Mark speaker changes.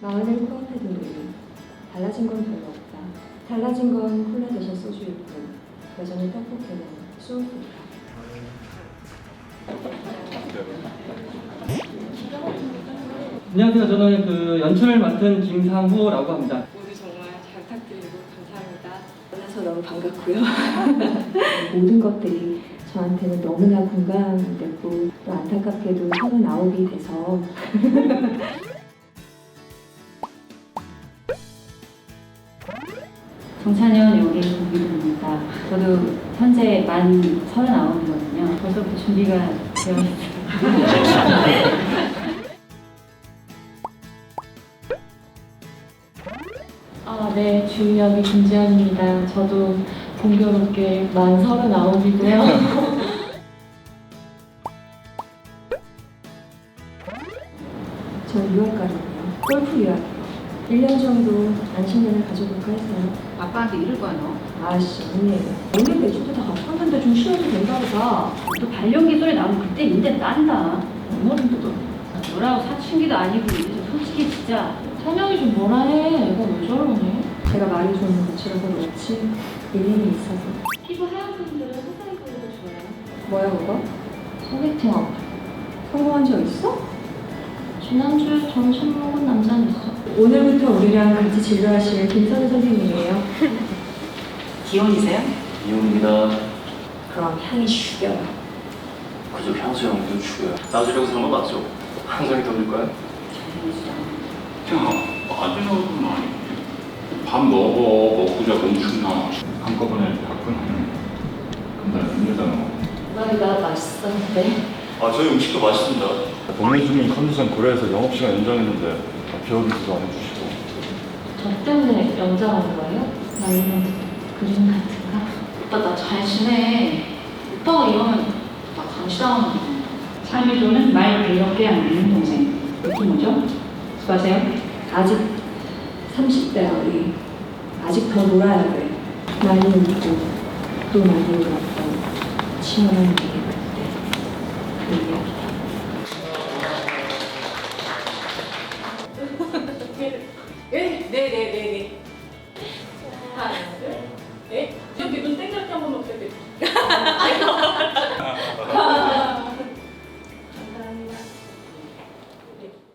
Speaker 1: 코앞에 두니 달라진 건 별로 없다. 달라진 건 콜라 대신 소주일 뿐. 여전히 떡볶이는 소울푸드다.
Speaker 2: 안녕하세요. 저는 그 연출을 맡은 김상호라고 합니다.
Speaker 1: 모두 정말 잘 부탁드리고 감사합니다. 만나서 너무 반갑고요. 모든 것들이 저한테는 너무나 공감되고 또 안타깝게도 서른아홉이 돼서
Speaker 3: 정찬현 여기 공비입니다. 저도 현재 만 39이거든요. 벌써부터 준비가 되어 있어요.
Speaker 4: 아, 네, 주연이 김지연입니다. 저도 공교롭게 만 39이고요.
Speaker 1: 저 6월까지고요. 골프 유학이요. 1년 정도 안식년을 가져볼까 해서요.
Speaker 3: 아빠한테 이럴 거야 너.
Speaker 1: 아씨 언니 언니 내주도 다 갚았는데 좀 쉬어도 된다 보다.
Speaker 3: 또 발령기 소리 나면 그때 인대 딴다. 어머님도 너. 너라고 사춘기도 아니고 이제 솔직히 진짜
Speaker 4: 찬영이 좀 뭐라 해. 얘가 왜 저러니?
Speaker 1: 제가 말이 좀 거칠어서 그렇지 일림이 있어서.
Speaker 4: 피부 하얀 분들은 소사이 분들도 좋아요.
Speaker 1: 뭐야 그거?
Speaker 4: 소개팅 어플.
Speaker 1: 성공한 적 있어?
Speaker 4: 지난주에 점심 먹은 남자는 있어.
Speaker 1: 오늘부터 우리랑 같이 진료하실 김선우 선생님이에요.
Speaker 3: 기혼이세요?
Speaker 5: 이혼입니다.
Speaker 1: 그럼 향이 죽여요.
Speaker 5: 그저 향수 형도 죽어요. 나주려고 산거 맞죠? 한성이 더 줄까요?
Speaker 6: 야, 빠져나오는 거 아니지. 밥 먹어, 먹고 자 멈춘나. 한꺼번에 화끈하네. 근데 힘들잖아.
Speaker 4: 나 맛있었는데.
Speaker 5: 아 저희 음식도 맛있습니다.
Speaker 7: 동네 주민 컨디션 고려해서 영업시간 연장했는데 비어비스도 안 해주시고
Speaker 4: 저 때문에 연장한 거예요? 아니면 그림 같은가?
Speaker 3: 오빠 나 잘 지내. 오빠가 이러면 나 감시당하는 거. 삶의 조는 말 이렇게 하는 동생. 이게 뭐죠? 수고하세요.
Speaker 1: 아직 30대 어리. 아직 더 놀아야 돼. 많이 울고 또 많이 울었던 치열한 얘